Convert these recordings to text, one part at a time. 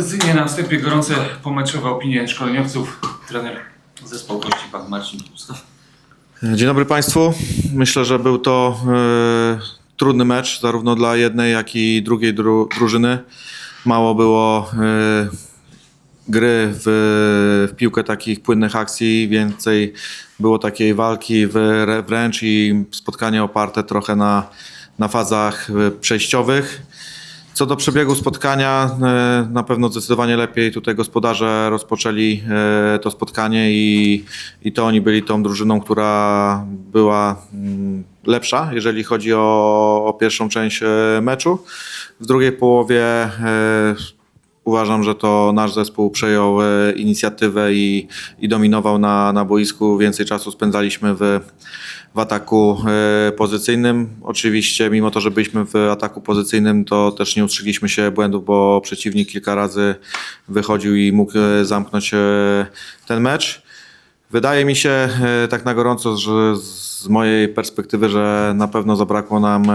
Tradycyjnie na wstępie gorące pomeczowe opinie szkoleniowców. Trener zespołu gości pan Marcin Pustaw. Dzień dobry Państwu. Myślę, że był to e, trudny mecz zarówno dla jednej, jak i drugiej dru, drużyny. Mało było e, gry w, w piłkę takich płynnych akcji, więcej było takiej walki w, wręcz i spotkanie oparte trochę na, na fazach e, przejściowych. Co do przebiegu spotkania, e, na pewno zdecydowanie lepiej tutaj gospodarze rozpoczęli e, to spotkanie i, i to oni byli tą drużyną, która była mm, lepsza, jeżeli chodzi o, o pierwszą część e, meczu. W drugiej połowie uważam, że to nasz zespół przejął e, inicjatywę i, i dominował na, na boisku. Więcej czasu spędzaliśmy w, w ataku e, pozycyjnym. Oczywiście, mimo to, że byliśmy w ataku pozycyjnym, to też nie ustrzygliśmy się błędów, bo przeciwnik kilka razy wychodził i mógł e, zamknąć ten mecz. Wydaje mi się tak na gorąco, że z mojej perspektywy, że na pewno zabrakło nam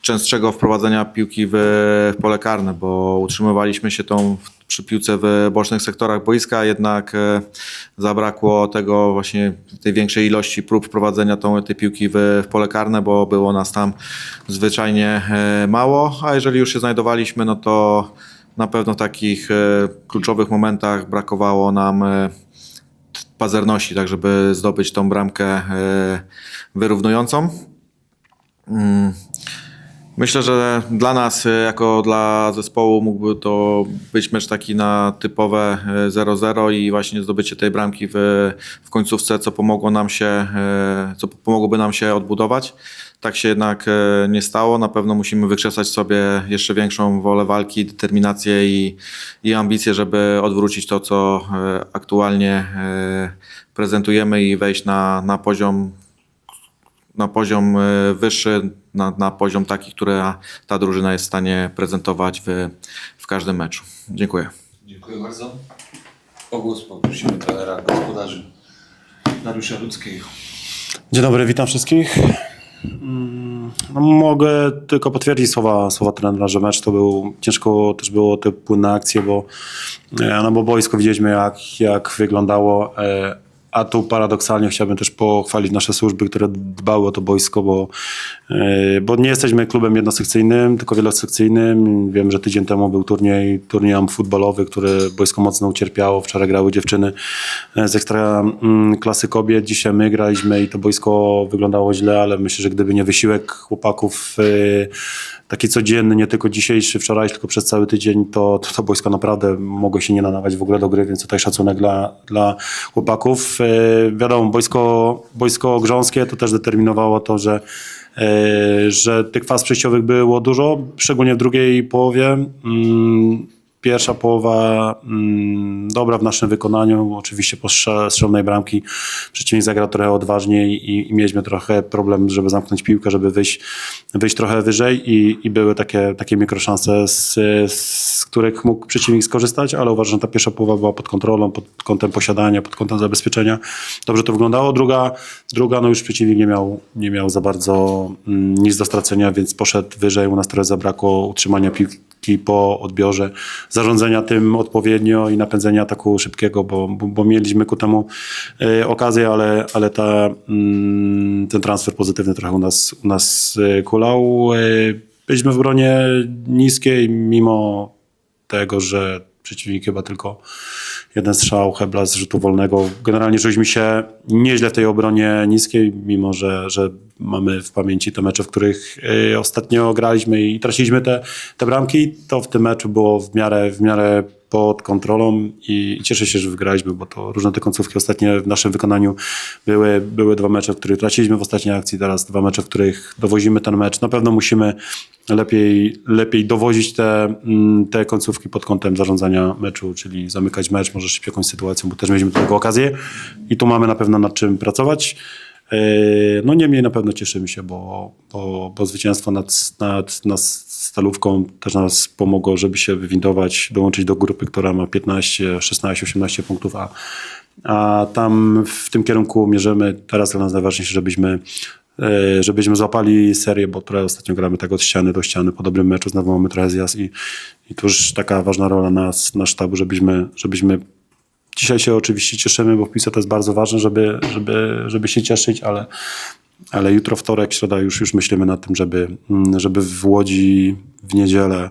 częstszego wprowadzenia piłki w, pole karne, bo utrzymywaliśmy się tą przy piłce w bocznych sektorach boiska, jednak e, zabrakło tego właśnie tej większej ilości prób wprowadzenia tą, tej piłki w, w pole karne, bo było nas tam zwyczajnie e, mało, a jeżeli już się znajdowaliśmy, no to na pewno w takich e, kluczowych momentach brakowało nam pazerności, tak żeby zdobyć tą bramkę wyrównującą. Myślę, że dla nas, e, jako dla zespołu, mógłby to być mecz taki na typowe e, 0-0 i właśnie zdobycie tej bramki w, w końcówce, co pomogło nam się, e, co pomogłoby nam się odbudować. Tak się jednak nie stało. Na pewno musimy wykrzesać sobie jeszcze większą wolę walki, determinację i, i ambicje, żeby odwrócić to, co aktualnie prezentujemy i wejść na, na poziom na poziom e, wyższy, na, na poziom taki, który ta drużyna jest w stanie prezentować w, w każdym meczu. Dziękuję. Dziękuję bardzo. O głos poprosimy trenera gospodarzy Dariusza Ludzkiego. Dzień dobry, witam wszystkich. Mm, No, mogę tylko potwierdzić słowa, słowa trenera, że mecz to był, ciężko też było te płynne akcje, bo, e, no bo boisko widzieliśmy jak, jak wyglądało, e, a tu paradoksalnie chciałbym też pochwalić nasze służby, które dbały o to boisko, bo, e, bo nie jesteśmy klubem jednosekcyjnym, tylko wielosekcyjnym. Wiem, że tydzień temu był turniej, turniej futbolowy, który boisko mocno ucierpiało. Wczoraj grały dziewczyny e, z ekstra mm, klasy kobiet. Dzisiaj my graliśmy i to boisko wyglądało źle, ale myślę, że gdyby nie wysiłek chłopaków e, taki codzienny, nie tylko dzisiejszy, wczorajszy, tylko przez cały tydzień, to, to, to boisko naprawdę mogło się nie nadawać w ogóle do gry, więc tutaj szacunek dla, dla chłopaków. E, wiadomo, boisko, boisko grząskie to też determinowało to, że e, że tych faz przejściowych było dużo, szczególnie w drugiej połowie. Pierwsza połowa mm, dobra w naszym wykonaniu, oczywiście po strze- strzelnej bramki przeciwnik zagrał trochę odważniej i, i mieliśmy trochę problem, żeby zamknąć piłkę, żeby wyjść, wyjść trochę wyżej i, i były takie, takie mikroszanse, z, z których mógł przeciwnik skorzystać, ale uważam, że ta pierwsza połowa była pod kontrolą, pod kątem posiadania, pod kątem zabezpieczenia. Dobrze to wyglądało. Druga, druga no już przeciwnik nie miał, nie miał za bardzo mm, nic do stracenia, więc poszedł wyżej. U nas trochę zabrakło utrzymania piłki po odbiorze, zarządzania tym odpowiednio i napędzenia ataku szybkiego, bo, bo, bo mieliśmy ku temu e, okazję, ale, ale ta, mm, ten transfer pozytywny trochę u nas, u nas e, kulał. E, byliśmy w obronie niskiej, mimo tego, że przeciwnik chyba tylko jeden strzał, Hebla z rzutu wolnego. Generalnie czuliśmy się nieźle w tej obronie niskiej, mimo że, że mamy w pamięci te mecze, w których y, ostatnio graliśmy i traciliśmy te, te bramki, to w tym meczu było w miarę, w miarę pod kontrolą i, cieszę się, że wygraliśmy, bo to różne te końcówki ostatnie w naszym wykonaniu były, były dwa mecze, w których traciliśmy w ostatniej akcji, teraz dwa mecze, w których dowozimy ten mecz. Na pewno musimy lepiej, lepiej dowozić te, mm, te końcówki pod kątem zarządzania meczu, czyli zamykać mecz, może szybciej jakąś sytuacją, bo też mieliśmy do tego okazję i tu mamy na pewno nad czym pracować. Yy, No niemniej na pewno cieszymy się, bo, bo, bo zwycięstwo nad, nad, nad Stalówką też nas pomogło, żeby się wywindować, dołączyć do grupy, która ma 15, 16, 18 punktów, a, a tam w tym kierunku mierzymy. Teraz dla nas najważniejsze, żebyśmy e, żebyśmy złapali serię, bo trochę ostatnio gramy tak od ściany do ściany po dobrym meczu, znowu mamy trochę zjazd i, I to już taka ważna rola nas, na sztabu, żebyśmy, żebyśmy Dzisiaj się oczywiście cieszymy, bo w to jest bardzo ważne, żeby, żeby, żeby się cieszyć, ale, ale jutro, wtorek, środa już, już myślimy nad tym, żeby, mm, żeby w Łodzi w niedzielę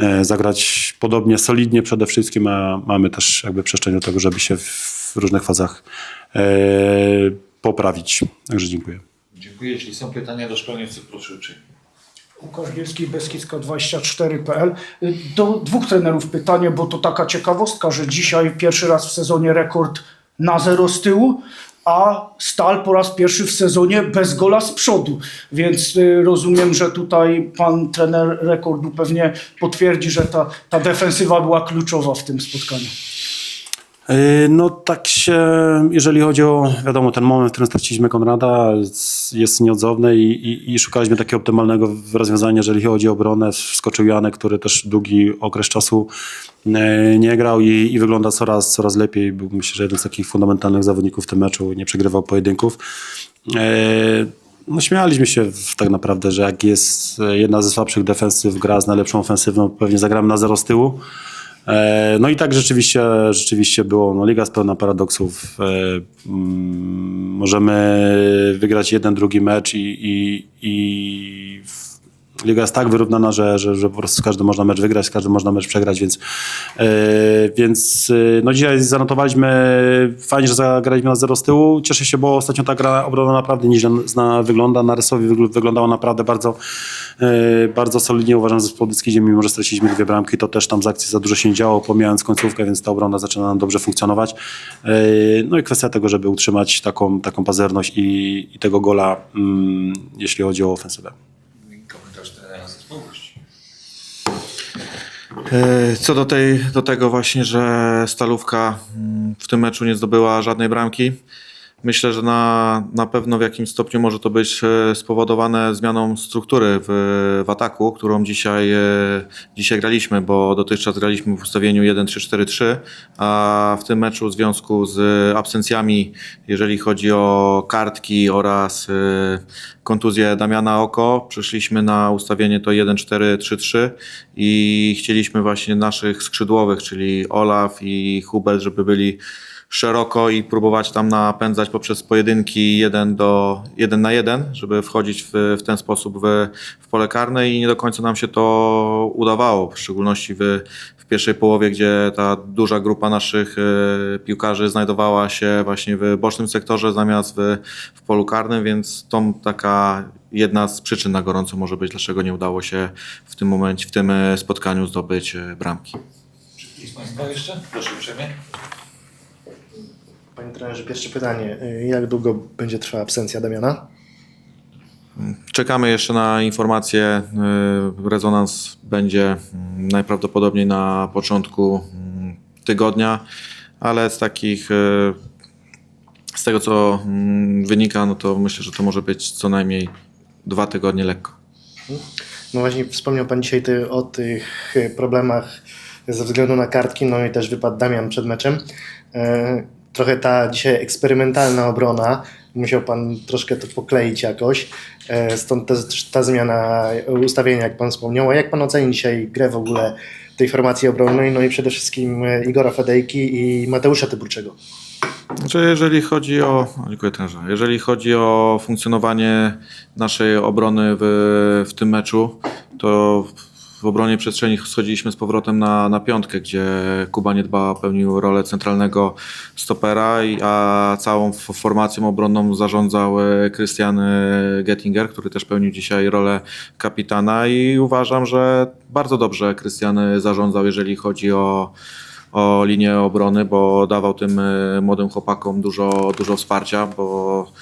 e, zagrać podobnie, solidnie przede wszystkim, a mamy też jakby przestrzeń do tego, żeby się w różnych fazach e, poprawić. Także dziękuję. Dziękuję. Jeśli są pytania do szkoleniowców, proszę. Bielski, Beskidzka24.pl. Do dwóch trenerów pytanie, bo to taka ciekawostka, że dzisiaj pierwszy raz w sezonie rekord na zero z tyłu, a Stal po raz pierwszy w sezonie bez gola z przodu. Więc y, rozumiem, że tutaj pan trener rekordu pewnie potwierdzi, że ta, ta defensywa była kluczowa w tym spotkaniu. Yy, No tak się, jeżeli chodzi o, wiadomo, ten moment, w którym straciliśmy Konrada jest- nieodzowny i, i, i szukaliśmy takiego optymalnego rozwiązania, jeżeli chodzi o obronę. Wskoczył Janek, który też długi okres czasu e, nie grał i, i wygląda coraz, coraz lepiej. Był myślę, że jeden z takich fundamentalnych zawodników w tym meczu, nie przegrywał pojedynków. E, No, śmialiśmy się tak naprawdę, że jak jest jedna ze słabszych defensyw, gra z najlepszą ofensywną, pewnie zagramy na zero z tyłu. E, No i tak rzeczywiście, rzeczywiście było. No, Liga jest pełna paradoksów. E, mm, Możemy wygrać jeden, drugi mecz i, i, i Liga jest tak wyrównana, że, że, że po prostu z każdym można mecz wygrać, z każdym można mecz przegrać, więc, e, więc e, no dzisiaj zanotowaliśmy, fajnie, że zagraliśmy na zero z tyłu. Cieszę się, bo ostatnio ta gra obrona naprawdę nieźle zna, wygląda. Na rysowi wygl- wyglądała naprawdę bardzo, e, bardzo solidnie. Uważam, że z Podyskidziem, mimo że straciliśmy dwie bramki, to też tam z akcji za dużo się działo, pomijając końcówkę, więc ta obrona zaczyna nam dobrze funkcjonować. E, No i kwestia tego, żeby utrzymać taką, taką pazerność i, i tego gola, mm, jeśli chodzi o ofensywę. Co do, tej, do tego właśnie, że Stalówka mm, w tym meczu nie zdobyła żadnej bramki, myślę, że na, na pewno w jakimś stopniu może to być e, spowodowane zmianą struktury w, w ataku, którą dzisiaj, e, dzisiaj graliśmy, bo dotychczas graliśmy w ustawieniu 1-3-4-3, a w tym meczu w związku z absencjami, jeżeli chodzi o kartki oraz e, kontuzję Damiana Oko, przeszliśmy na ustawienie to 1-4-3-3 i chcieliśmy właśnie naszych skrzydłowych, czyli Olaf i Hubert, żeby byli szeroko i próbować tam napędzać poprzez pojedynki 1 do 1 na 1, żeby wchodzić w, w ten sposób w, w pole karne i nie do końca nam się to udawało, w szczególności w, w pierwszej połowie, gdzie ta duża grupa naszych e, piłkarzy znajdowała się właśnie w bocznym sektorze zamiast w, w polu karnym, więc to taka jedna z przyczyn na gorąco może być, dlaczego nie udało się w tym momencie, w tym e, spotkaniu zdobyć e, bramki. Jest Państwa jeszcze? Proszę uprzejmie. Panie trenerze, pierwsze pytanie. Y, Jak długo będzie trwała absencja Damiana? Czekamy jeszcze na informacje. y, Rezonans będzie mm, najprawdopodobniej na początku mm, tygodnia, ale z takich, y, z tego co mm, wynika, no to myślę, że to może być co najmniej dwa tygodnie lekko. No właśnie wspomniał Pan dzisiaj ty, o tych problemach ze względu na kartki, no i też wypadł Damian przed meczem. Trochę ta dzisiaj eksperymentalna obrona, musiał Pan troszkę to pokleić jakoś, E, stąd też ta zmiana ustawienia, jak Pan wspomniał. A jak Pan oceni dzisiaj grę w ogóle tej formacji obronnej, no i przede wszystkim e, Igora Fedejki i Mateusza Tyburczego? Znaczy, jeżeli chodzi o. Dziękuję trenerze. Jeżeli chodzi o funkcjonowanie naszej obrony w, w tym meczu, to w obronie przestrzeni schodziliśmy z powrotem na, na piątkę, gdzie Kuba Niedba pełnił rolę centralnego stopera, a całą formacją obronną zarządzał e, Christian e, Gettinger, który też pełnił dzisiaj rolę kapitana. I uważam, że bardzo dobrze Christian e, zarządzał, jeżeli chodzi o o linię obrony, bo dawał tym e, młodym chłopakom dużo, dużo wsparcia, bo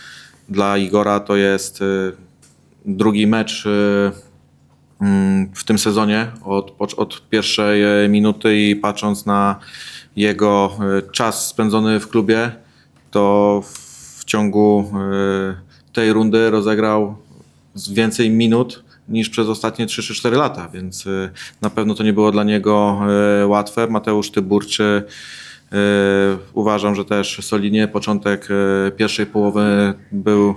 dla Igora to jest e, drugi mecz e, w tym sezonie od, od pierwszej e, minuty i patrząc na jego e, czas spędzony w klubie, to w ciągu e, tej rundy rozegrał więcej minut niż przez ostatnie 3 czy 4 lata, więc na pewno to nie było dla niego łatwe. Mateusz Tyburczy uważam, że też solidnie. Początek pierwszej połowy był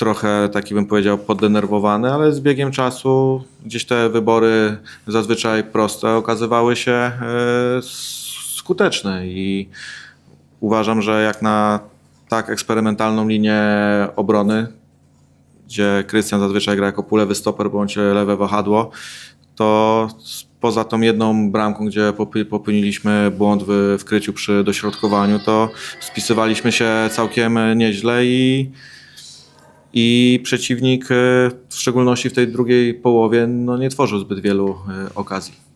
trochę taki bym powiedział poddenerwowany, ale z biegiem czasu gdzieś te wybory zazwyczaj proste okazywały się e, skuteczne i uważam, że jak na tak eksperymentalną linię obrony, gdzie Krystian zazwyczaj gra jako półlewy stoper bądź lewe wahadło, to poza tą jedną bramką, gdzie popełniliśmy błąd w, w kryciu przy dośrodkowaniu, to spisywaliśmy się całkiem nieźle i, i przeciwnik, e, w szczególności w tej drugiej połowie, no nie tworzył zbyt wielu e, okazji.